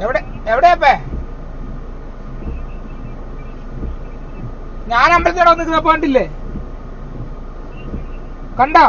എവിടെ? എവിടെയപ്പേ ഞാൻ അമ്പലത്തിനോട് നിൽക്കുന്ന പോയിട്ടില്ലേ കണ്ടോ?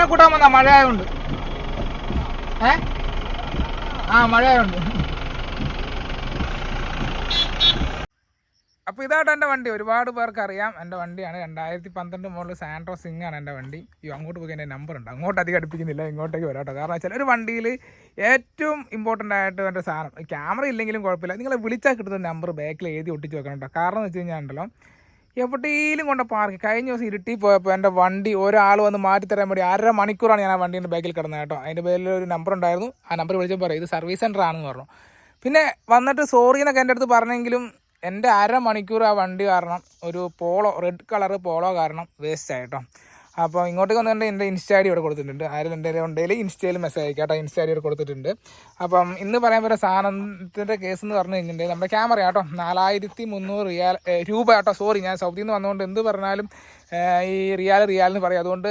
അപ്പനെ കൂട്ടാൻ വന്ന മഴ ആയതുകൊണ്ട് ഏ? ആ മഴ ആയതുകൊണ്ട് അപ്പോൾ ഇതായിട്ട് എന്റെ വണ്ടി. ഒരുപാട് പേർക്ക് അറിയാം എന്റെ വണ്ടിയാണ്. രണ്ടായിരത്തി പന്ത്രണ്ട് മോഡൽ സാൻഡ്രോ സിംഗ് ആണ് എന്റെ വണ്ടി. അയ്യോ അങ്ങോട്ട് പോയി എന്റെ നമ്പർ ഉണ്ട്. അങ്ങോട്ട് അധികം അടുപ്പിക്കുന്നില്ല. ഇങ്ങോട്ടേക്ക് വരാട്ടോ കാരണം വെച്ചാൽ ഒരു വണ്ടിയിൽ ഏറ്റവും ഇമ്പോർട്ടന്റ് ആയിട്ട് എന്റെ സാധനം. ക്യാമറ ഇല്ലെങ്കിലും കുഴപ്പമില്ല. നിങ്ങളെ വിളിച്ചാൽ കിട്ടുന്ന നമ്പർ ബാക്കിൽ എഴുതി ഒട്ടിച്ച് വെക്കണം കേട്ടോ. കാരണം എന്ന് വെച്ച് കഴിഞ്ഞാൽ ഉണ്ടല്ലോ എവിടെയെങ്കിലും കൊണ്ട് പാർക്ക് കഴിഞ്ഞ ദിവസം ഇരുട്ടി പോയപ്പോൾ എന്റെ വണ്ടി ഒരാൾ വന്ന് മാറ്റിത്തരാൻ വേണ്ടി അര മണിക്കൂറാണ് ഞാൻ ആ വണ്ടീന്റെ ബാക്കിൽ കിടന്നത് കേട്ടോ. അതിന്റെ പേരിൽ ഒരു നമ്പർ ഉണ്ടായിരുന്നു. ആ നമ്പർ വിളിച്ചപ്പോൾ പറയും ഇത് സർവീസ് സെന്റർ ആണെന്ന് പറഞ്ഞു. പിന്നെ വന്നിട്ട് സോറി എന്നൊക്കെ എന്റെ അടുത്ത് പറഞ്ഞെങ്കിലും എന്റെ അര മണിക്കൂർ ആ വണ്ടി കാരണം ഒരു പോളോ റെഡ് കളർ പോളോ കാരണം വേസ്റ്റ് ആയിട്ടോ അപ്പോൾ ഇങ്ങോട്ടേക്ക് വന്നിട്ട് എന്റെ ഇൻസ്റ്റാ ഐ ഡി ഇവിടെ കൊടുത്തിട്ടുണ്ട്. ആരും എന്റെ ഉണ്ടെങ്കിൽ ഇൻസ്റ്റയിൽ മെസ്സേജ് അയക്കാം കേട്ടോ. ഇൻസ്റ്റാ ഐ ഇവിടെ കൊടുത്തിട്ടുണ്ട്. അപ്പം ഇന്ന് പറയാൻ പറ്റുന്ന സാധനത്തിന്റെ കേസ് എന്ന് പറഞ്ഞു കഴിഞ്ഞിട്ടുണ്ടെങ്കിൽ നമ്മുടെ ക്യാമറ കേട്ടോ. നാലായിരത്തി മുന്നൂറ് റിയാൽ രൂപ കേട്ടോ. സോറി ഞാൻ സൗദിയിൽ നിന്ന് വന്നുകൊണ്ട് എന്ത് പറഞ്ഞാലും ഈ റിയാൽ റിയാൽ എന്ന് പറയും. അതുകൊണ്ട്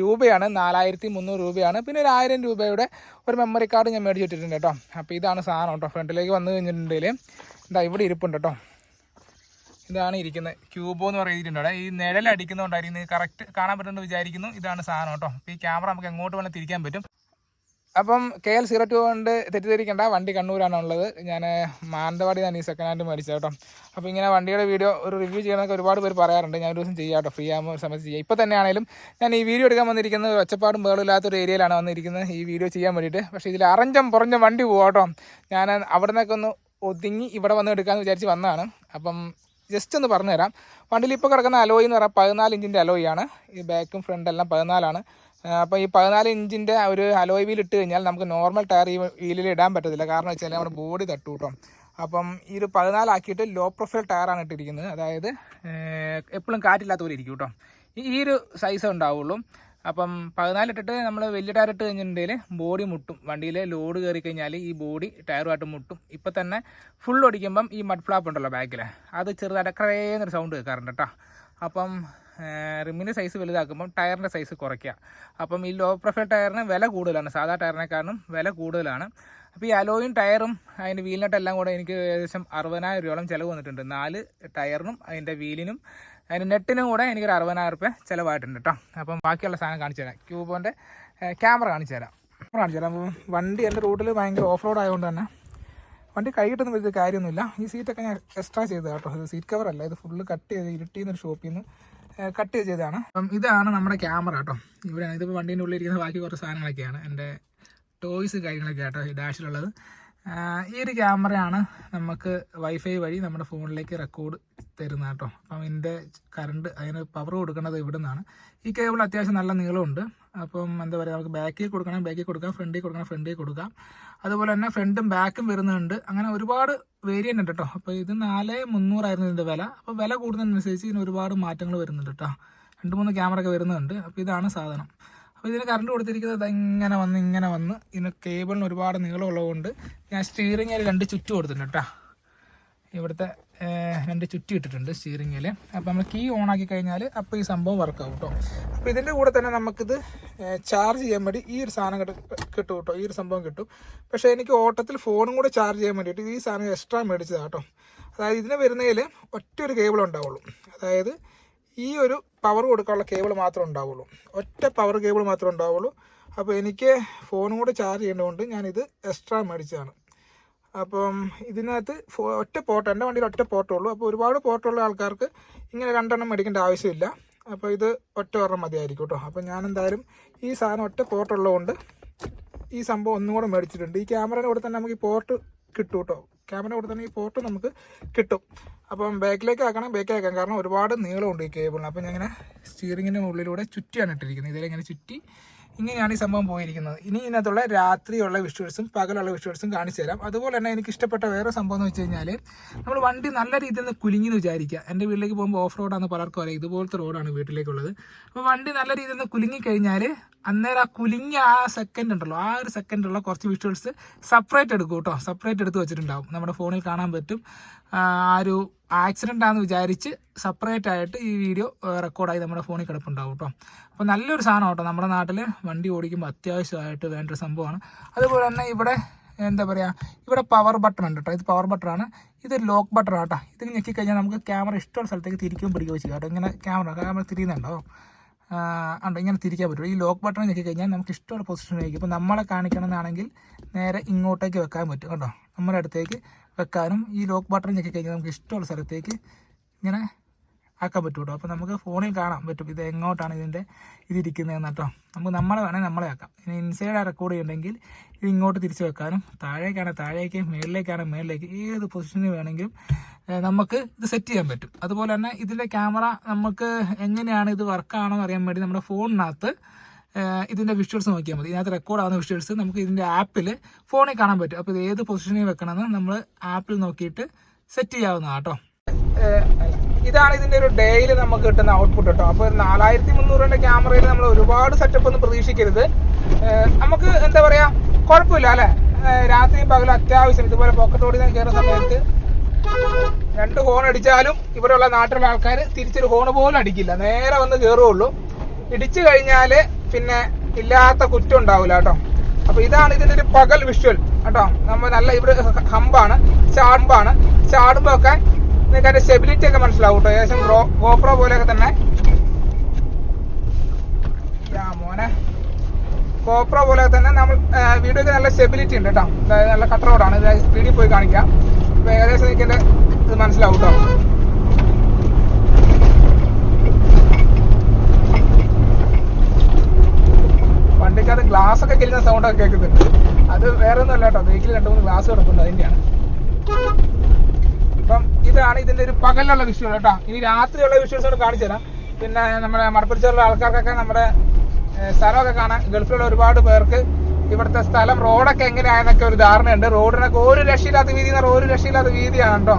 രൂപയാണ് നാലായിരത്തി മുന്നൂറ് രൂപയാണ്. പിന്നെ ഒരു ആയിരം രൂപയുടെ ഒരു മെമ്മറി കാർഡ് ഞാൻ മേടിച്ചിട്ടിട്ടുണ്ട് കേട്ടോ. അപ്പോൾ ഇതാണ് സാധനം കേട്ടോ. ഫ്രണ്ടിലേക്ക് വന്നു കഴിഞ്ഞിട്ടുണ്ടെങ്കിൽ എന്താ ഇവിടെ ഇരിപ്പുണ്ട് കേട്ടോ. ഇതാണ് ഇരിക്കുന്നത്. ക്യൂബോ എന്ന് പറയുന്നുണ്ട് അവിടെ. ഈ ഇത് കറക്റ്റ് കാണാൻ പറ്റുമെന്ന് വിചാരിക്കുന്നു. ഇതാണ് സാധനം കേട്ടോ. ഈ ക്യാമറ നമുക്ക് എങ്ങോട്ട് വേണം തിരിക്കാൻ പറ്റും. അപ്പം കെ എൽ സീറോ ടു കൊണ്ട് തെറ്റിദ്ധരിക്കേണ്ട. വണ്ടി കണ്ണൂരാണുള്ളത് ഞാൻ മാനന്തവാടി ഞാൻ ഈ സെക്കൻഡ് ഹാൻഡ് മേടിച്ചത് കേട്ടോ. അപ്പോൾ ഇങ്ങനെ വണ്ടിയുടെ വീഡിയോ ഒരു റിവ്യൂ ചെയ്യണമെന്നൊക്കെ ഒരുപാട് പേര് പറയാറുണ്ട്. ഞാൻ ഒരു ദിവസം ചെയ്യാം കേട്ടോ. ഫ്രീ ആകുമ്പോൾ സമയത്ത് ചെയ്യാം. ഇപ്പോൾ തന്നെ ആണെങ്കിലും ഞാൻ ഈ വീഡിയോ എടുക്കാൻ വന്നിരിക്കുന്നത് ഒച്ചപ്പാടും ഒരു ഏരിയയിലാണ് വന്നിരിക്കുന്നത്. ഈ വീഡിയോ ചെയ്യാൻ വേണ്ടിയിട്ട്. പക്ഷേ ഇതിൽ അറഞ്ചം പുറഞ്ഞ വണ്ടി പോകാം കേട്ടോ. ഞാൻ അവിടെ നിന്നൊക്കെ ഒന്ന് ഒതുങ്ങി ഇവിടെ വന്ന് എടുക്കാമെന്ന് വിചാരിച്ച് വന്നതാണ്. അപ്പം ജസ്റ്റ് ഒന്ന് പറഞ്ഞുതരാം. വണ്ടിയിൽ ഇപ്പോൾ കിടക്കുന്ന അലോയ് എന്ന് പറഞ്ഞാൽ പതിനാല് ഇഞ്ചിന്റെ അലോയ് ആണ്. ഈ ബാക്കും ഫ്രണ്ട് എല്ലാം പതിനാലാണ്. അപ്പോൾ ഈ പതിനാല് ഇഞ്ചിന്റെ ഒരു അലോയ് വീൽ ഇട്ട് കഴിഞ്ഞാൽ നമുക്ക് നോർമൽ ടയർ ഈ വീലിൽ ഇടാൻ പറ്റത്തില്ല. കാരണം വെച്ചാൽ നമ്മുടെ ബോഡി തട്ടു കേട്ടോ അപ്പം ഈ ഒരു പതിനാലാക്കിയിട്ട് ലോ പ്രൊഫൈൽ ടയറാണ് ഇട്ടിരിക്കുന്നത്. അതായത് എപ്പോഴും കാറ്റില്ലാത്ത പോലെ ഇരിക്കും കേട്ടോ ഈ ഒരു സൈസ് ഉണ്ടാവുള്ളൂ. അപ്പം പതിനാല് ഇട്ടിട്ട് നമ്മൾ വലിയ ടയർ ഇട്ട് കഴിഞ്ഞിട്ടുണ്ടെങ്കിൽ ബോഡി മുട്ടും. വണ്ടിയിൽ ലോഡ് കയറി കഴിഞ്ഞാൽ ഈ ബോഡി ടയറുമായിട്ട് മുട്ടും. ഇപ്പം തന്നെ ഫുൾ ഓടിക്കുമ്പം ഈ മഡ് ഫ്ലാപ്പ് ഉണ്ടല്ലോ ബാക്കിൽ അത് ചെറുതായിട്ട് ക്രേന്നൊരു സൗണ്ട് കേൾക്കാറുണ്ട് കേട്ടോ അപ്പം റിമ്മിന്റെ സൈസ് വലുതാക്കുമ്പം ടയറിന്റെ സൈസ് കുറയ്ക്കുക. അപ്പം ഈ ലോ പ്രൊഫൈൽ ടയറിന് വില കൂടുതലാണ്. സാധാ ടയറിനെക്കാളും വില കൂടുതലാണ്. അപ്പോൾ ഈ അലോയും ടയറും അതിന്റെ വീലിനട്ട് എല്ലാം കൂടെ എനിക്ക് ഏകദേശം അറുപതിനായിരം രൂപയോളം ചിലവ് വന്നിട്ടുണ്ട്. നാല് ടയറിനും അതിന്റെ വീലിനും അതിന്റെ നെറ്റിനും കൂടെ എനിക്കൊരു അറുപതിനായിരം റുപ്യ ചിലവായിട്ടുണ്ട് കേട്ടോ അപ്പം ബാക്കിയുള്ള സാധനം കാണിച്ചു തരാം. ക്യൂബോന്റെ ക്യാമറ കാണിച്ചു തരാം. ക്യാമറ കാണിച്ചു തരാം. വണ്ടി എന്റെ റൂട്ടിൽ ഭയങ്കര ഓഫ് റോഡ് ആയതുകൊണ്ട് തന്നെ വണ്ടി കൈകിട്ടൊന്നും വലിയ കാര്യമൊന്നുമില്ല. ഈ സീറ്റൊക്കെ ഞാൻ എക്സ്ട്രാ ചെയ്തത് കേട്ടോ ഇത് സീറ്റ് കവറല്ല ഇത് ഫുള്ള് കട്ട് ചെയ്ത് ഇരുട്ടി ഒരു ഷോപ്പിൽ നിന്ന് കട്ട് ചെയ്ത് ചെയ്തതാണ്. അപ്പം ഇതാണ് നമ്മുടെ ക്യാമറ കേട്ടോ ഇവിടെയാണ് ഇതിപ്പോൾ വണ്ടീന്റെ ഉള്ളിൽ ഇരിക്കുന്ന ബാക്കി കുറച്ച് സാധനങ്ങളൊക്കെയാണ്. എന്റെ ടോയ്സ് കാര്യങ്ങളൊക്കെ ആട്ടോ ഈ ഡാഷിലുള്ളത്. ഈ ഒരു ക്യാമറയാണ് നമുക്ക് വൈഫൈ വഴി നമ്മുടെ ഫോണിലേക്ക് റെക്കോർഡ് തരുന്ന കേട്ടോ അപ്പം ഇതിന്റെ കറണ്ട് അതിന് പവർ കൊടുക്കുന്നത് ഇവിടെ നിന്നാണ് ഈ കേബിൾ അത്യാവശ്യം നല്ല നീളമുണ്ട്. അപ്പം എന്താ പറയുക നമുക്ക് ബാക്കിൽ കൊടുക്കണം ബാക്കിൽ കൊടുക്കാം ഫ്രണ്ടിൽ കൊടുക്കണം ഫ്രണ്ടിൽ കൊടുക്കാം. അതുപോലെ തന്നെ ഫ്രണ്ടും ബാക്കും വരുന്നുണ്ട്. അങ്ങനെ ഒരുപാട് വേരിയന്റ് ഉണ്ട് കേട്ടോ അപ്പോൾ ഇത് നാല് മുന്നൂറായിരുന്നു ഇതിന്റെ വില. അപ്പോൾ വില കൂടുന്നതിനനുസരിച്ച് ഇതിന് ഒരുപാട് മാറ്റങ്ങൾ വരുന്നുണ്ട് കേട്ടോ രണ്ട് മൂന്ന് ക്യാമറ ഒക്കെ വരുന്നുണ്ട്. അപ്പോൾ ഇതാണ് സാധനം. അപ്പോൾ ഇതിന് കറണ്ട് കൊടുത്തിരിക്കുന്നത് ഇങ്ങനെ വന്ന് ഇങ്ങനെ വന്ന്. ഇതിന് കേബിളിന് ഒരുപാട് നീളമുള്ളതുകൊണ്ട് ഞാൻ അതിൽ രണ്ട് ചുറ്റ് കൊടുത്തിട്ടുണ്ട് കേട്ടോ ഇവിടുത്തെ രണ്ട് ചുറ്റി ഇട്ടിട്ടുണ്ട് സ്റ്റീറിംഗിൽ അപ്പോൾ നമ്മൾ കീ ഓൺ ആക്കി കഴിഞ്ഞാൽ അപ്പോൾ ഈ സംഭവം വർക്ക് ആവും കേട്ടോ അപ്പോൾ ഇതിന്റെ കൂടെ തന്നെ നമുക്കിത് ചാർജ് ചെയ്യാൻ വേണ്ടി ഈ ഒരു സാധനം കിട്ടും കേട്ടോ ഈ ഒരു സംഭവം കിട്ടും. പക്ഷേ എനിക്ക് ഓട്ടത്തിൽ ഫോണും കൂടെ ചാർജ് ചെയ്യാൻ വേണ്ടിയിട്ട് ഈ സാധനം എക്സ്ട്രാ മേടിച്ചതാണ് കേട്ടോ അതായത് ഇതിന് വരുന്നതിൽ ഒറ്റ ഒരു കേബിൾ ഉണ്ടാവുള്ളൂ. അതായത് ഈ ഒരു പവർ കൊടുക്കാനുള്ള കേബിൾ മാത്രമേ ഉണ്ടാവുള്ളൂ. ഒറ്റ പവർ കേബിൾ മാത്രമേ ഉണ്ടാവുള്ളൂ. അപ്പോൾ എനിക്ക് ഫോണും കൂടെ ചാർജ് ചെയ്യേണ്ടതുകൊണ്ട് ഞാനിത് എക്സ്ട്രാ മേടിച്ചതാണ്. അപ്പം ഇതിനകത്ത് ഒറ്റ പോർട്ട് എന്റെ വണ്ടിയിൽ ഒറ്റ പോർട്ടേ ഉള്ളൂ. അപ്പോൾ ഒരുപാട് പോർട്ടുള്ള ആൾക്കാർക്ക് ഇങ്ങനെ രണ്ടെണ്ണം മേടിക്കേണ്ട ആവശ്യമില്ല. അപ്പോൾ ഇത് ഒറ്റ ഒരെണ്ണം മതിയായിരിക്കും കേട്ടോ അപ്പോൾ ഞാൻ എന്തായാലും ഈ സാധനം ഒറ്റ പോർട്ടുള്ളതുകൊണ്ട് ഈ സംഭവം ഒന്നും കൂടെ മേടിച്ചിട്ടുണ്ട്. ഈ ക്യാമറയുടെ കൂടെ തന്നെ നമുക്ക് ഈ പോർട്ട് കിട്ടും കേട്ടോ ക്യാമറ കൂടെ തന്നെ ഈ പോർട്ട് നമുക്ക് കിട്ടും. അപ്പം ബാക്കിലേക്ക് ആക്കണം ബാക്കിൽ ആക്കാം. കാരണം ഒരുപാട് നീളമുണ്ട് ഈ കേബിളിന് അപ്പം ഞാൻ ഇങ്ങനെ സ്റ്റിയറിങ്ങിന്റെ ഉള്ളിലൂടെ ചുറ്റിയാണ് ഇട്ടിരിക്കുന്നത്. ഇതിലിങ്ങനെ ചുറ്റി ഇങ്ങനെയാണ് ഈ സംഭവം പോയിരിക്കുന്നത്. ഇനി ഇതിനകത്തുള്ള രാത്രിയുള്ള വിഷ്വൽസും പകലുള്ള വിഷ്വൽസും കാണിച്ചു തരാം. അതുപോലെ തന്നെ എനിക്ക് ഇഷ്ടപ്പെട്ട വേറെ സംഭവം എന്ന് വെച്ച് കഴിഞ്ഞാൽ നമ്മൾ വണ്ടി നല്ല രീതിയിൽ നിന്ന് കുലുങ്ങി എന്ന് വിചാരിക്കുക. എന്റെ വീട്ടിലേക്ക് പോകുമ്പോൾ ഓഫ് റോഡാണ് പലർക്കും അറിയാം. ഇതുപോലത്തെ റോഡാണ് വീട്ടിലേക്കുള്ളത്. അപ്പോൾ വണ്ടി നല്ല രീതിയിൽ നിന്ന് കുലുങ്ങി കഴിഞ്ഞാൽ അന്നേരം ആ കുലുങ്ങിയ ആ സെക്കൻഡ് ഉണ്ടല്ലോ ആ ഒരു സെക്കൻഡുള്ള കുറച്ച് വിഷ്വൽസ് സെപ്പറേറ്റ് എടുക്കും കേട്ടോ. സെപ്പറേറ്റ് എടുത്ത് വെച്ചിട്ടുണ്ടാവും. നമ്മുടെ ഫോണിൽ കാണാൻ പറ്റും. ആ ഒരു ആക്സിഡന്റ് ആണെന്ന് വിചാരിച്ച് സെപ്പറേറ്റ് ആയിട്ട് ഈ വീഡിയോ റെക്കോർഡായി നമ്മുടെ ഫോണിൽ കിടപ്പുണ്ടാവും കേട്ടോ അപ്പോൾ നല്ലൊരു സാധനം കേട്ടോ നമ്മുടെ നാട്ടിൽ വണ്ടി ഓടിക്കുമ്പോൾ അത്യാവശ്യമായിട്ട് വേണ്ട ഒരു സംഭവമാണ്. അതുപോലെ തന്നെ ഇവിടെ എന്താ പറയുക ഇവിടെ പവർ ബട്ടൺ ഉണ്ട് കേട്ടോ ഇത് പവർ ബട്ടണാണ് ഇത് ലോക്ക് ബട്ടൺ കേട്ടോ ഇത് ഞെക്കി കഴിഞ്ഞാൽ നമുക്ക് ക്യാമറ ഇഷ്ടമുള്ള സ്ഥലത്തേക്ക് തിരിക്കുകയും പിടിക്കുകയും ചെയ്യാം കേട്ടോ ഇങ്ങനെ ക്യാമറ ക്യാമറ തിരിയുന്നുണ്ടോ? ഉണ്ട്? ഇങ്ങനെ തിരിക്കാൻ പറ്റും. ഈ ലോക്ക് ബട്ടൺ ഞെക്കി കഴിഞ്ഞാൽ നമുക്ക് ഇഷ്ടമുള്ള പൊസിഷനിലേക്ക് ഇപ്പോൾ നമ്മളെ കാണിക്കണമെന്നാണെങ്കിൽ നേരെ ഇങ്ങോട്ടേക്ക് വെക്കാൻ പറ്റും. കേട്ടോ നമ്മുടെ അടുത്തേക്ക് വെക്കാനും ഈ ലോക്ക് ബട്ടൺ ഞെക്കി കഴിഞ്ഞാൽ നമുക്ക് ഇഷ്ടമുള്ള സ്ഥലത്തേക്ക് ഇങ്ങനെ ആക്കാൻ പറ്റും കേട്ടോ അപ്പോൾ നമുക്ക് ഫോണിൽ കാണാൻ പറ്റും. ഇത് എങ്ങോട്ടാണ് ഇതിന്റെ ഇതിരിക്കുന്നതെന്ന് കേട്ടോ. നമുക്ക് നമ്മളെ വേണമെങ്കിൽ നമ്മളെ ആക്കാം. ഇനി ഇൻസൈഡ് റെക്കോർഡ് ചെയ്യണമെങ്കിൽ ഇത് ഇങ്ങോട്ട് തിരിച്ച് വെക്കാനും താഴേക്കാണ് താഴേക്ക് മേളിലേക്കാണ് മേളിലേക്ക് ഏത് പൊസിഷനിൽ വേണമെങ്കിലും നമുക്ക് ഇത് സെറ്റ് ചെയ്യാൻ പറ്റും. അതുപോലെ തന്നെ ഇതിന്റെ ക്യാമറ നമുക്ക് എങ്ങനെയാണ് ഇത് വർക്കാണോ എന്ന് അറിയാൻ വേണ്ടി നമ്മുടെ ഫോണിനകത്ത് ഇതിന്റെ വിഷ്വൽസ് നോക്കിയാൽ മതി. ഇതിനകത്ത് റെക്കോർഡ് ആവുന്ന വിഷ്വൽസ് നമുക്ക് ഇതിന്റെ ആപ്പിൽ ഫോണിൽ കാണാൻ പറ്റും. അപ്പോൾ ഇത് ഏത് പൊസിഷനിൽ വെക്കണമെന്ന് നമ്മൾ ആപ്പിൽ നോക്കിയിട്ട് സെറ്റ് ചെയ്യാവുന്നതാണ് കേട്ടോ ഇതാണ് ഇതിന്റെ ഒരു ഡേയിൽ നമുക്ക് കിട്ടുന്ന ഔട്ട്പുട്ട് കേട്ടോ അപ്പോൾ നാലായിരത്തി മുന്നൂറിന്റെ ക്യാമറയിൽ നമ്മൾ ഒരുപാട് സെറ്റപ്പ് ഒന്നും പ്രതീക്ഷിക്കരുത്. നമുക്ക് എന്താ പറയാ കുഴപ്പമില്ല അല്ലേ? രാത്രിയും പകലും അത്യാവശ്യം. ഇതുപോലെ പോക്കറ്റ് ഓടി കയറുന്ന സമയത്ത് രണ്ട് ഹോൺ അടിച്ചാലും ഇവിടെയുള്ള നാട്ടിലുള്ള ആൾക്കാർ തിരിച്ചൊരു ഹോൺ പോലും അടിക്കില്ല. നേരെ വന്ന് കയറുള്ളൂ ഇടിച്ചു കഴിഞ്ഞാൽ പിന്നെ ഇല്ലാത്ത കുറ്റം ഉണ്ടാവില്ല കേട്ടോ. അപ്പൊ ഇതാണ് ഇതിന്റെ ഒരു പകൽ വിഷ്വൽ കേട്ടോ. നമ്മൾ നല്ല ഇവിടെ ഹമ്പാണ് ചാടുമ്പാണ്. ചാടുമ്പോ ഒക്കെ നിങ്ങൾക്ക് അതിന്റെ സ്റ്റെബിലിറ്റി ഒക്കെ മനസ്സിലാവും കേട്ടോ. ഏകദേശം ഗോപ്രോ പോലെയൊക്കെ തന്നെ. മോനെ. കോപ്രോ പോലെ തന്നെ നമ്മൾ വീഡിയോക്ക് നല്ല സ്റ്റെബിലിറ്റി ഉണ്ട് കേട്ടോ. അതായത് നല്ല കട്ട് റോഡാണ് സ്പീഡിൽ പോയി കാണിക്കാം. ഏകദേശം എനിക്ക് ഇതിന്റെ ഇത് മനസ്സിലാവും കേട്ടോ. വണ്ടിക്കകത്ത് ഗ്ലാസ് ഒക്കെ കിലുന്ന സൗണ്ട് ഒക്കെ കേൾക്കുന്നുണ്ട്. അത് വേറെ ഒന്നും അല്ല കേട്ടോ. വെഹിക്കിൽ രണ്ട് മൂന്ന് ഗ്ലാസ് കിടപ്പുണ്ട് അതിന്റെയാണ്. അപ്പം ഇതാണ് ഇതിന്റെ ഒരു പകലുള്ള വിഷ്വൽ കേട്ടോ. ഇനി രാത്രിയുള്ള വിഷ്വൽസ് കൂടെ കാണിച്ചു തരാം. പിന്നെ നമ്മുടെ മടപ്പിടിച്ചുള്ള ആൾക്കാർക്കൊക്കെ നമ്മുടെ സ്ഥലമൊക്കെ കാണാൻ ഗൾഫിലുള്ള ഒരുപാട് പേർക്ക് ഇവിടുത്തെ സ്ഥലം റോഡൊക്കെ എങ്ങനെയാണെന്നൊക്കെ ഒരു ധാരണയുണ്ട്. റോഡിനൊക്കെ ഒരു രക്ഷയില്ലാത്ത വീതി എന്ന് പറഞ്ഞാൽ ഒരു രക്ഷയില്ലാത്ത വീതിയാണ് കേട്ടോ.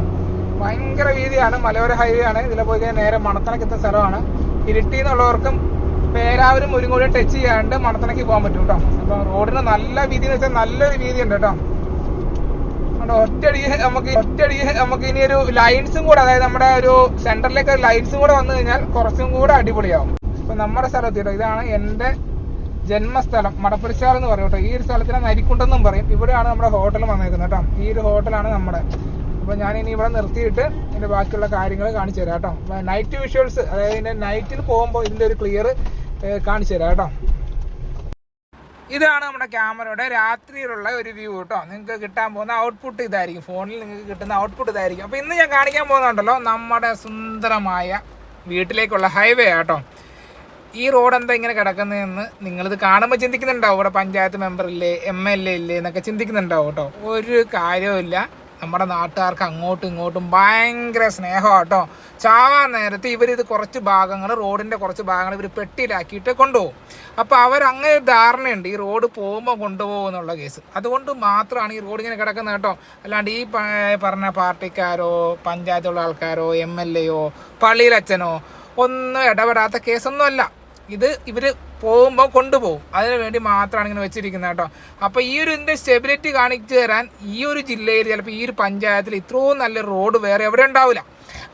ഭയങ്കര വീതിയാണ്. മലയോര ഹൈവേ ആണ്. ഇതിലെ പോയി കഴിഞ്ഞാൽ നേരെ മണത്തണക്കെത്തുന്ന സ്ഥലമാണ്. ഇരുട്ടി എന്നുള്ളവർക്കും പേരാവരും മുരിങ്ങോടും ടച്ച് ചെയ്യാണ്ട് മണത്തണക്ക് പോകാൻ പറ്റും കേട്ടോ. അപ്പൊ റോഡിന് നല്ല വീതി എന്ന് വെച്ചാൽ നല്ലൊരു വീതി ഉണ്ട് കേട്ടോ ഒറ്റടി നമുക്ക് ഒറ്റടി നമുക്ക് ഇനി ഒരു ലൈൻസും കൂടെ അതായത് നമ്മുടെ ഒരു സെന്ററിലേക്ക് ലൈൻസും കൂടെ വന്നു കഴിഞ്ഞാൽ കുറച്ചും കൂടെ അടിപൊളിയാവും. ഇപ്പൊ നമ്മുടെ സ്ഥലത്ത് കേട്ടോ ഇതാണ് എന്റെ ജന്മസ്ഥലം മടപ്പുരച്ചാൽ എന്ന് പറയും കേട്ടോ. ഈ ഒരു സ്ഥലത്തിനെ നരിക്കുണ്ടെന്നും പറയും. ഇവിടെയാണ് നമ്മുടെ ഹോട്ടൽ വന്നേക്കുന്നത് കേട്ടോ. ഈ ഒരു ഹോട്ടലാണ് നമ്മുടെ. അപ്പൊ ഞാൻ ഇനി ഇവിടെ നിർത്തിയിട്ട് ഇതിന്റെ ബാക്കിയുള്ള കാര്യങ്ങൾ കാണിച്ചു തരാം കേട്ടോ. നൈറ്റ് വിഷ്വൽസ് അതായത് ഇതിന്റെ നൈറ്റിൽ പോകുമ്പോൾ ഇതിന്റെ ഒരു ക്ലിയർ കാണിച്ചു തരാം കേട്ടോ. ഇതാണ് നമ്മുടെ ക്യാമറയുടെ രാത്രിയിലുള്ള ഒരു വ്യൂ കേട്ടോ. നിങ്ങൾക്ക് കിട്ടാൻ പോകുന്ന ഔട്ട്പുട്ട് ഇതായിരിക്കും. ഫോണിൽ നിങ്ങൾക്ക് കിട്ടുന്ന ഔട്ട്പുട്ട് ഇതായിരിക്കും. അപ്പോൾ ഇന്ന് ഞാൻ കാണിക്കാൻ പോകുന്നുണ്ടല്ലോ നമ്മുടെ സുന്ദരമായ വീട്ടിലേക്കുള്ള ഹൈവേ ആട്ടോ. ഈ റോഡ് എന്താ ഇങ്ങനെ കിടക്കുന്നതെന്ന് നിങ്ങളിത് കാണുമ്പോൾ ചിന്തിക്കുന്നുണ്ടാവും. ഇവിടെ പഞ്ചായത്ത് മെമ്പർ ഇല്ലേ എം എൽ എ ഇല്ലേ എന്നൊക്കെ ചിന്തിക്കുന്നുണ്ടാവും കേട്ടോ. ഒരു കാര്യവുമില്ല. നമ്മുടെ നാട്ടുകാർക്ക് അങ്ങോട്ടും ഇങ്ങോട്ടും ഭയങ്കര സ്നേഹമാണ് കേട്ടോ ചാവാൻ നേരത്ത് ഇവരിത് കുറച്ച് ഭാഗങ്ങൾ റോഡിന്റെ കുറച്ച് ഭാഗങ്ങൾ ഇവർ പെട്ടിയിലാക്കിയിട്ട് കൊണ്ടുപോകും. അപ്പോൾ അവരങ്ങനെ ധാരണയുണ്ട് ഈ റോഡ് പോകുമ്പോൾ കൊണ്ടുപോകും എന്നുള്ള കേസ്. അതുകൊണ്ട് മാത്രമാണ് ഈ റോഡ് ഇങ്ങനെ കിടക്കുന്നത് കേട്ടോ. അല്ലാണ്ട് ഈ പറഞ്ഞ പാർട്ടിക്കാരോ പഞ്ചായത്തുള്ള ആൾക്കാരോ എം എൽ എയോ പള്ളിയിലച്ഛനോ ഒന്നും ഇടപെടാത്ത കേസൊന്നുമല്ല. ഇത് ഇവർ പോകുമ്പോൾ കൊണ്ടുപോകും. അതിനു വേണ്ടി മാത്രമാണ് ഇങ്ങനെ വെച്ചിരിക്കുന്നത് കേട്ടോ. അപ്പോൾ ഈ ഒരു ഇതിന്റെ സ്റ്റെബിലിറ്റി കാണിച്ചു തരാൻ ഈ ഒരു ജില്ലയിൽ ചിലപ്പോൾ ഈ ഒരു പഞ്ചായത്തിൽ ഇത്രയും നല്ല റോഡ് വേറെ എവിടെ ഉണ്ടാവില്ല.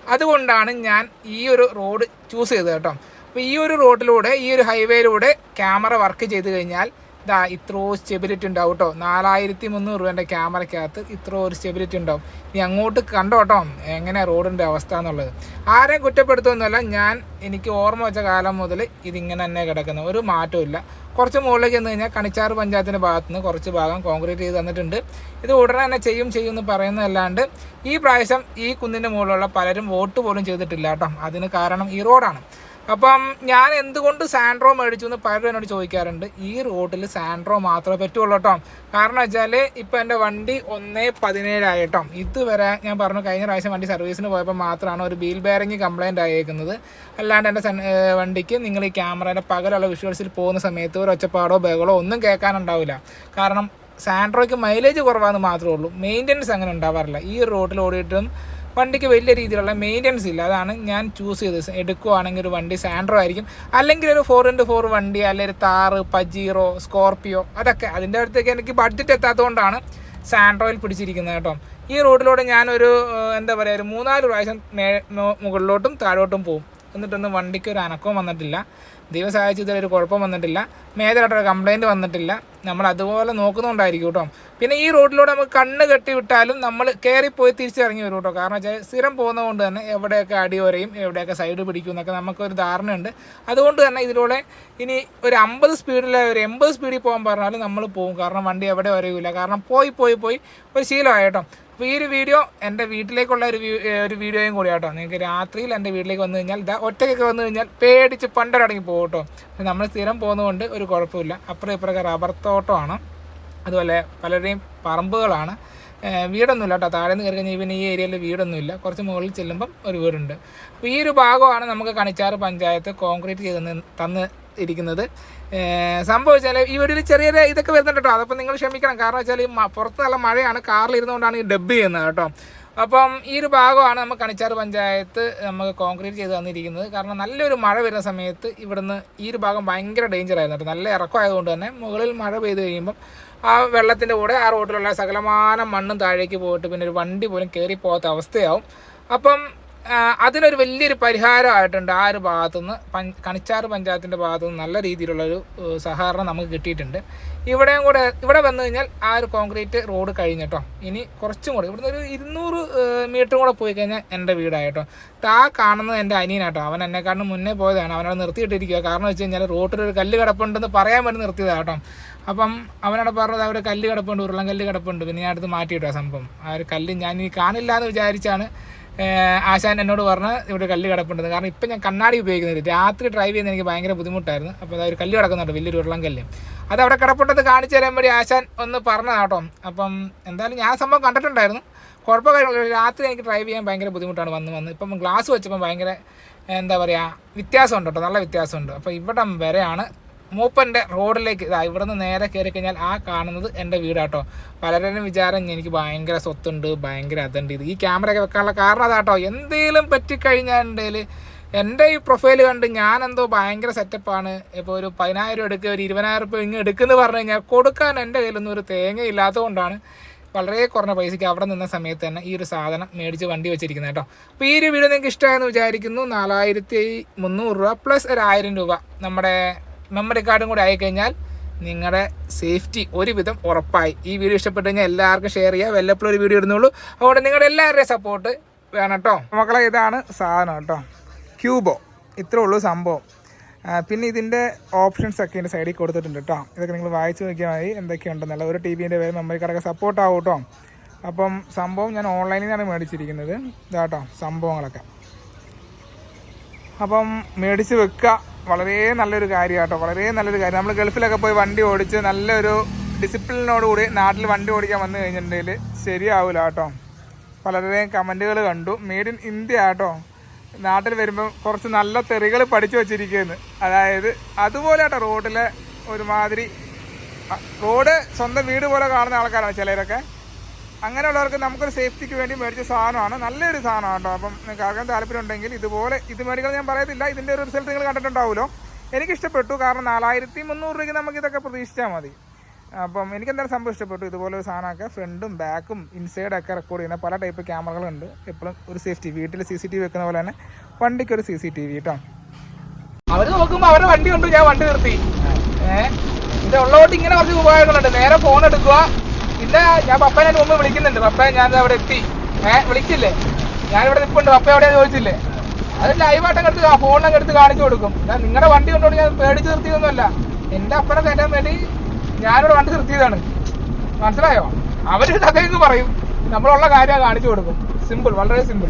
അതുകൊണ്ടാണ് ഞാൻ ഈ ഒരു റോഡ് ചൂസ് ചെയ്തത് കേട്ടോ. അപ്പോൾ ഈ ഒരു റോഡിലൂടെ ഈ ഒരു ഹൈവേയിലൂടെ ക്യാമറ വർക്ക് ചെയ്ത് കഴിഞ്ഞാൽ ഇതാ ഇത്രോ സ്റ്റെബിലിറ്റി ഉണ്ടാവും കേട്ടോ നാലായിരത്തി മുന്നൂറ് രൂപേന്റെ ക്യാമറയ്ക്കകത്ത് ഇത്ര ഒരു സ്റ്റെബിലിറ്റി ഉണ്ടാവും. ഇനി അങ്ങോട്ട് കണ്ടോ കേട്ടോ എങ്ങനെ റോഡിന്റെ അവസ്ഥ എന്നുള്ളത്. ആരെയും കുറ്റപ്പെടുത്തുമെന്നല്ല ഞാൻ എനിക്ക് ഓർമ്മ വെച്ച കാലം മുതൽ ഇതിങ്ങനെ തന്നെ കിടക്കുന്നത് ഒരു മാറ്റവും ഇല്ല. കുറച്ച് മുകളിലേക്ക് ചെന്ന് കഴിഞ്ഞാൽ കണിച്ചാറ് പഞ്ചായത്തിന്റെ ഭാഗത്ത് നിന്ന് കുറച്ച് ഭാഗം കോൺക്രീറ്റ് ചെയ്ത് തന്നിട്ടുണ്ട്. ഇത് ഉടനെ തന്നെ ചെയ്യും ചെയ്യും എന്ന് പറയുന്നതല്ലാണ്ട് ഈ പ്രാവശ്യം ഈ കുന്നിന്റെ മുകളിലുള്ള പലരും വോട്ട് പോലും ചെയ്തിട്ടില്ല കേട്ടോ അതിന് കാരണം ഈ റോഡാണ്. അപ്പം ഞാൻ എന്തുകൊണ്ട് സാൻഡ്രോ മേടിച്ചു എന്ന് പലരും എന്നോട് ചോദിക്കാറുണ്ട്. ഈ റോഡിൽ സാൻഡ്രോ മാത്രമേ പറ്റുള്ളൂ കേട്ടോ. കാരണം വെച്ചാൽ ഇപ്പം എന്റെ വണ്ടി ഒന്നേ പതിനേഴായി കേട്ടോ. ഇതുവരെ ഞാൻ പറഞ്ഞു കഴിഞ്ഞ പ്രാവശ്യം വണ്ടി സർവീസിന് പോയപ്പോൾ മാത്രമാണ് ഒരു ബീൽ ബെയറിങ് കംപ്ലയിന്റ് ആയേക്കുന്നത്. അല്ലാണ്ട് എന്റെ വണ്ടിക്ക് നിങ്ങൾ ഈ ക്യാമറയുടെ പകലുള്ള വിഷ്വൽസിൽ പോകുന്ന സമയത്ത് ഒരു ഒച്ചപ്പാടോ ബഹളോ ഒന്നും കേൾക്കാനുണ്ടാവില്ല. കാരണം സാൻഡ്രോയ്ക്ക് മൈലേജ് കുറവാന്ന് മാത്രമേ ഉള്ളൂ. മെയിന്റനൻസ് അങ്ങനെ ഉണ്ടാവാറില്ല. ഈ റോഡിൽ ഓടിയിട്ടും വണ്ടിക്ക് വലിയ രീതിയിലുള്ള മെയിന്റനൻസ് ഇല്ല. അതാണ് ഞാൻ ചൂസ് ചെയ്തത്. എടുക്കുവാണെങ്കിൽ ഒരു വണ്ടി സാൻഡ്രോ ആയിരിക്കും. അല്ലെങ്കിൽ ഒരു ഫോർ ഇന്റു ഫോർ വണ്ടി അല്ലെങ്കിൽ ഒരു താറ് പജീറോ സ്കോർപ്പിയോ അതൊക്കെ. അതിന്റെ അടുത്തേക്ക് എനിക്ക് ബഡ്ജറ്റ് എത്താത്തതുകൊണ്ടാണ് സാൻഡ്രോയിൽ പിടിച്ചിരിക്കുന്നത് കേട്ടോ. ഈ റോഡിലൂടെ ഞാനൊരു എന്താ പറയുക ഒരു മൂന്നാൽ പ്രാവശ്യം മുകളിലോട്ടും താഴോട്ടും പോകും എന്നിട്ടൊന്നും വണ്ടിക്ക് ഒരു അനക്കവും വന്നിട്ടില്ല. ദൈവം സഹായിച്ച് ഒരു കുഴപ്പം വന്നിട്ടില്ല. മേജറായിട്ടൊരു കംപ്ലയിന്റ് വന്നിട്ടില്ല. നമ്മൾ അതുപോലെ നോക്കുന്നുണ്ടായിരിക്കും കേട്ടോ. പിന്നെ ഈ റോഡിലൂടെ നമുക്ക് കണ്ണ് കെട്ടി വിട്ടാലും നമ്മൾ കയറിപ്പോയി തിരിച്ചിറങ്ങി വരും കേട്ടോ. കാരണം വെച്ചാൽ സ്ഥിരം പോകുന്നതുകൊണ്ട് തന്നെ എവിടെയൊക്കെ അടിയോരയും എവിടെയൊക്കെ സൈഡ് പിടിക്കും എന്നൊക്കെ നമുക്കൊരു ധാരണയുണ്ട്. അതുകൊണ്ട് തന്നെ ഇതിലൂടെ ഇനി ഒരു അമ്പത് സ്പീഡിൽ ഒരു എൺപത് സ്പീഡിൽ പോകാൻ പറഞ്ഞാലും നമ്മൾ പോകും. കാരണം വണ്ടി എവിടെ വരയില്ല കാരണം പോയി പോയി പോയി ഒരു ശീലമായി കേട്ടോ. അപ്പോൾ ഈ ഒരു വീഡിയോ എന്റെ വീട്ടിലേക്കുള്ള ഒരു ഒരു വീഡിയോയും കൂടി കേട്ടോ നിങ്ങൾക്ക് രാത്രിയിൽ എന്റെ വീട്ടിലേക്ക് വന്നു കഴിഞ്ഞാൽ ഇതാ ഒറ്റയ്ക്കൊക്കെ വന്നു കഴിഞ്ഞാൽ പേടിച്ച് പണ്ടടങ്ങി പോകും കേട്ടോ. നമ്മൾ സ്ഥിരം പോകുന്നതുകൊണ്ട് ഒരു കുഴപ്പമില്ല. അപ്പുറം ഇപ്പുറമൊക്കെ റബ്ബർ തോട്ടമാണ്. അതുപോലെ പലരുടെയും പറമ്പുകളാണ്. വീടൊന്നുമില്ല കേട്ടോ. താഴെ നിന്ന് കയറി കഴിഞ്ഞാൽ പിന്നെ ഈ ഏരിയയിൽ വീടൊന്നുമില്ല. കുറച്ച് മുകളിൽ ചെല്ലുമ്പം ഒരു വീടുണ്ട്. അപ്പോൾ ഈ ഒരു ഭാഗമാണ് നമുക്ക് കണിച്ചാറ് പഞ്ചായത്ത് കോൺക്രീറ്റ് ചെയ്ത് തന്ന് ഇരിക്കുന്നത്. സംഭവിച്ചാൽ ഈ വീഡിയോയിൽ ചെറിയ ഇതൊക്കെ വരുന്നുണ്ട് കേട്ടോ. അതപ്പോൾ നിങ്ങൾ ക്ഷമിക്കണം. കാരണം വെച്ചാൽ പുറത്ത് നല്ല മഴയാണ്. കാറിൽ ഇരുന്നുകൊണ്ടാണ് ഈ ഡബ് ചെയ്യുന്നത് കേട്ടോ. അപ്പം ഈ ഒരു ഭാഗമാണ് നമ്മൾ കണിച്ചാറ് പഞ്ചായത്ത് നമുക്ക് കോൺക്രീറ്റ് ചെയ്ത് തന്നിരിക്കുന്നത്. കാരണം നല്ലൊരു മഴ വരുന്ന സമയത്ത് ഇവിടുന്ന് ഈ ഒരു ഭാഗം ഭയങ്കര ഡേഞ്ചർ ആയിരുന്നു കേട്ടോ. നല്ല ഇറക്കമായതുകൊണ്ട് തന്നെ മുകളിൽ മഴ പെയ്ത് കഴിയുമ്പം ആ വെള്ളത്തിന്റെ കൂടെ ആ റോഡിലുള്ള സകലമാനം മണ്ണും താഴേക്ക് പോയിട്ട് പിന്നെ ഒരു വണ്ടി പോലും കയറി പോകാത്ത അവസ്ഥയാവും. അപ്പം അതിനൊരു വലിയൊരു പരിഹാരമായിട്ടുണ്ട്. ആ ഒരു ഭാഗത്തുനിന്ന് പൻ കണിച്ചാറ് പഞ്ചായത്തിന്റെ ഭാഗത്തുനിന്ന് നല്ല രീതിയിലുള്ളൊരു സഹകരണം നമുക്ക് കിട്ടിയിട്ടുണ്ട്. ഇവിടെയും കൂടെ ഇവിടെ വന്നു കഴിഞ്ഞാൽ ആ ഒരു കോൺക്രീറ്റ് റോഡ് കഴിഞ്ഞിട്ടോ ഇനി കുറച്ചും കൂടെ ഇവിടുന്ന് ഒരു ഇരുന്നൂറ് മീറ്റർ കൂടെ പോയി കഴിഞ്ഞാൽ എന്റെ വീടായിട്ടോ താ കാണുന്നത് എന്റെ അനിയനാട്ടോ. അവൻ എന്നെക്കാളും മുന്നേ പോയതാണ്. അവനവിടെ നിർത്തിയിട്ടിരിക്കുക കാരണം വെച്ച് കഴിഞ്ഞാൽ റോട്ടിലൊരു കല്ല് കിടപ്പുണ്ടെന്ന് പറയാൻ വേണ്ടി നിർത്തിയതാട്ടോ അപ്പം അവനവിടെ പറഞ്ഞത് അവിടെ കല്ല് കിടപ്പുണ്ട് ഉരുളൻ കല്ല് കിടപ്പുണ്ട്. പിന്നെ ഞാൻ അടുത്ത് മാറ്റിയിട്ടോ സംഭവം. ആ ഒരു കല്ല് ഞാൻ ഇനി കാണില്ല എന്ന് വിചാരിച്ചാണ് ആശാൻ എന്നോട് പറഞ്ഞ് ഇവിടെ കല്ല് കിടപ്പുണ്ടെന്ന് കാരണം ഇപ്പം ഞാൻ കണ്ണാടി ഉപയോഗിക്കുന്നത്. രാത്രി ഡ്രൈവ് ചെയ്യുന്ന എനിക്ക് ഭയങ്കര ബുദ്ധിമുട്ടായിരുന്നു. അപ്പോൾ അതൊരു കല്ല് കിടക്കുന്നുണ്ട്. വലിയൊരു ഉരുളം കല്ല് അത് അവിടെ കിടപ്പുണ്ടെന്ന് കാണിച്ചു തരാൻ വേണ്ടി ആശാൻ ഒന്ന് പറഞ്ഞതാട്ടോ അപ്പം എന്തായാലും ഞാൻ സംഭവം കണ്ടിട്ടുണ്ടായിരുന്നു. കുഴപ്പമില്ല രാത്രി എനിക്ക് ഡ്രൈവ് ചെയ്യാൻ ഭയങ്കര ബുദ്ധിമുട്ടാണ് വന്ന് വന്ന്. ഇപ്പം ഗ്ലാസ് വെച്ചപ്പം ഭയങ്കര എന്താ പറയുക വ്യത്യാസമുണ്ട് കേട്ടോ. നല്ല വ്യത്യാസമുണ്ട്. അപ്പോൾ ഇവിടം വരെയാണ് മൂപ്പന്റെ റോഡിലേക്ക് ഇതാ ഇവിടെ നിന്ന് നേരെ കയറി കഴിഞ്ഞാൽ ആ കാണുന്നത് എന്റെ വീടാട്ടോ. പലരുടെയും വിചാരം എനിക്ക് ഭയങ്കര സ്വത്തുണ്ട് ഭയങ്കര അതുണ്ട്. ഇത് ഈ ക്യാമറയൊക്കെ വെക്കാനുള്ള കാരണം അതാട്ടോ. എന്തെങ്കിലും പറ്റിക്കഴിഞ്ഞാൽ എന്റെ എന്റെ ഈ പ്രൊഫൈൽ കണ്ട് ഞാൻ എന്തോ ഭയങ്കര സെറ്റപ്പാണ് ഇപ്പോൾ ഒരു പതിനായിരം എടുക്കുക ഒരു ഇരുപതിനായിരം രൂപ ഇങ്ങ് എടുക്കുന്നു പറഞ്ഞു കഴിഞ്ഞാൽ കൊടുക്കാൻ എന്റെ കയ്യിലൊന്നും ഒരു തേങ്ങ ഇല്ലാത്തതുകൊണ്ടാണ് വളരെ കുറഞ്ഞ പൈസയ്ക്ക് അവിടെ നിന്ന സമയത്ത് തന്നെ ഈ ഒരു സാധനം മേടിച്ച് വണ്ടി വെച്ചിരിക്കുന്നത് കേട്ടോ. അപ്പോൾ ഈ ഒരു വീഡിയോ നിങ്ങൾക്ക് ഇഷ്ടമായെന്ന് വിചാരിക്കുന്നു. നാലായിരത്തി മുന്നൂറ് രൂപ പ്ലസ് ഒരു ആയിരം രൂപ നമ്മുടെ മെമ്മറി കാർഡും കൂടി ആയിക്കഴിഞ്ഞാൽ നിങ്ങളുടെ സേഫ്റ്റി ഒരുവിധം ഉറപ്പായി. ഈ വീഡിയോ ഇഷ്ടപ്പെട്ട് കഴിഞ്ഞാൽ എല്ലാവർക്കും ഷെയർ ചെയ്യുക. വല്ലപ്പോഴും ഒരു വീഡിയോ ഇടുന്നുള്ളൂ. അതുകൊണ്ട് നിങ്ങളുടെ എല്ലാവരുടെയും സപ്പോർട്ട് വേണം കേട്ടോ മക്കളെ ഇതാണ് സാധനം കേട്ടോ ക്യൂബോ. ഇത്രേ ഉള്ളൂ സംഭവം. പിന്നെ ഇതിന്റെ ഓപ്ഷൻസ് ഒക്കെ ഇതിന്റെ സൈഡിൽ കൊടുത്തിട്ടുണ്ട് കേട്ടോ ഇതൊക്കെ നിങ്ങൾ വായിച്ചു നോക്കിയാൽ മതി. എന്തൊക്കെയുണ്ടെന്നുള്ള ഒരു ടി വിന്റെ പേര് മെമ്മറി കാർഡൊക്കെ സപ്പോർട്ട് ആവും കേട്ടോ അപ്പം സംഭവം ഞാൻ ഓൺലൈനിൽ നിന്നാണ് മേടിച്ചിരിക്കുന്നത്. ഇതാട്ടോ സംഭവങ്ങളൊക്കെ. അപ്പം മേടിച്ച് വെക്കുക വളരെ നല്ലൊരു കാര്യം കേട്ടോ വളരെ നല്ലൊരു കാര്യം. നമ്മൾ ഗൾഫിലൊക്കെ പോയി വണ്ടി ഓടിച്ച് നല്ലൊരു ഡിസിപ്ലിനോടുകൂടി നാട്ടിൽ വണ്ടി ഓടിക്കാൻ വന്നു കഴിഞ്ഞിട്ടുണ്ടെങ്കിൽ ശരിയാവില്ല കേട്ടോ പലരുടെയും കമന്റുകൾ കണ്ടു. മെയ്ഡ് ഇൻ ഇന്ത്യ കേട്ടോ നാട്ടിൽ വരുമ്പോൾ കുറച്ച് നല്ല തെറികൾ പഠിച്ചു വച്ചിരിക്കുന്നു. അതായത് അതുപോലെ കേട്ടോ റോഡിലെ ഒരുമാതിരി റോഡ് സ്വന്തം വീട് പോലെ കാണുന്ന ആൾക്കാരാണ് ചിലരൊക്കെ. അങ്ങനെയുള്ളവർക്ക് നമുക്കൊരു സേഫ്റ്റിക്ക് വേണ്ടി മേടിച്ച സാധനമാണ്. നല്ലൊരു സാധനമാണ് കേട്ടോ. അപ്പം നിങ്ങൾക്ക് ആർക്കാൻ താല്പര്യം ഉണ്ടെങ്കിൽ ഇതുപോലെ ഇത് മേടിക്കണം ഞാൻ പറയത്തില്ല. ഇതിന്റെ ഒരു റിസൾട്ട് നിങ്ങൾ കണ്ടിട്ടുണ്ടാവുമല്ലോ. എനിക്ക് ഇഷ്ടപ്പെട്ടു കാരണം നാലായിരത്തി മുന്നൂറ് രൂപയ്ക്ക് നമുക്ക് ഇതൊക്കെ പ്രതീക്ഷിച്ചാൽ മതി. അപ്പം എനിക്ക് എന്തായാലും സംഭവം ഇഷ്ടപ്പെട്ടു. ഇതുപോലെ ഒരു സാധനമൊക്കെ ഫ്രണ്ടും ബാക്കും ഇൻസൈഡൊക്കെ റെക്കോർഡ് ചെയ്യുന്ന പല ടൈപ്പ് ക്യാമറകളുണ്ട് എപ്പോഴും ഒരു സേഫ്റ്റി വീട്ടിൽ സി സി ടി വി വെക്കുന്ന പോലെ തന്നെ വണ്ടിക്ക് ഒരു സി സി ടി വി കേട്ടോ അവർ നോക്കുമ്പോ അവരുടെ വണ്ടി കൊണ്ട്. ഞാൻ വണ്ടി നിർത്തി. ഏഹ് ഇത് ഇങ്ങനെ കുറച്ച് ഉപയോഗങ്ങളുണ്ട് നേരെ ഫോൺ എടുക്കുക. പിന്നെ ഞാൻ പപ്പനെ മുമ്പ് വിളിക്കുന്നുണ്ട്. പപ്പ ഞാൻ അവിടെ എത്തി. ഏ വിളിച്ചില്ലേ? ഞാൻ ഇവിടെ നിൽപ്പുണ്ട് പപ്പ എവിടെയാ ചോദിച്ചില്ലേ? അത് ലൈവായിട്ട് എടുത്ത് ഫോണിലൊക്കെ എടുത്ത് കാണിച്ചു കൊടുക്കും. നിങ്ങളുടെ വണ്ടി കൊണ്ടുകൊണ്ട് ഞാൻ പേടിച്ച് നിർത്തിയതൊന്നുമല്ല. എന്റെ അപ്പനെ തരാൻ വേണ്ടി ഞാനിവിടെ വണ്ടി നിർത്തിയതാണ്. മനസ്സിലായോ? അവർ കഥയെന്ന് പറയും. നമ്മളുള്ള കാര്യം കാണിച്ചു കൊടുക്കും. സിമ്പിൾ വളരെ സിമ്പിൾ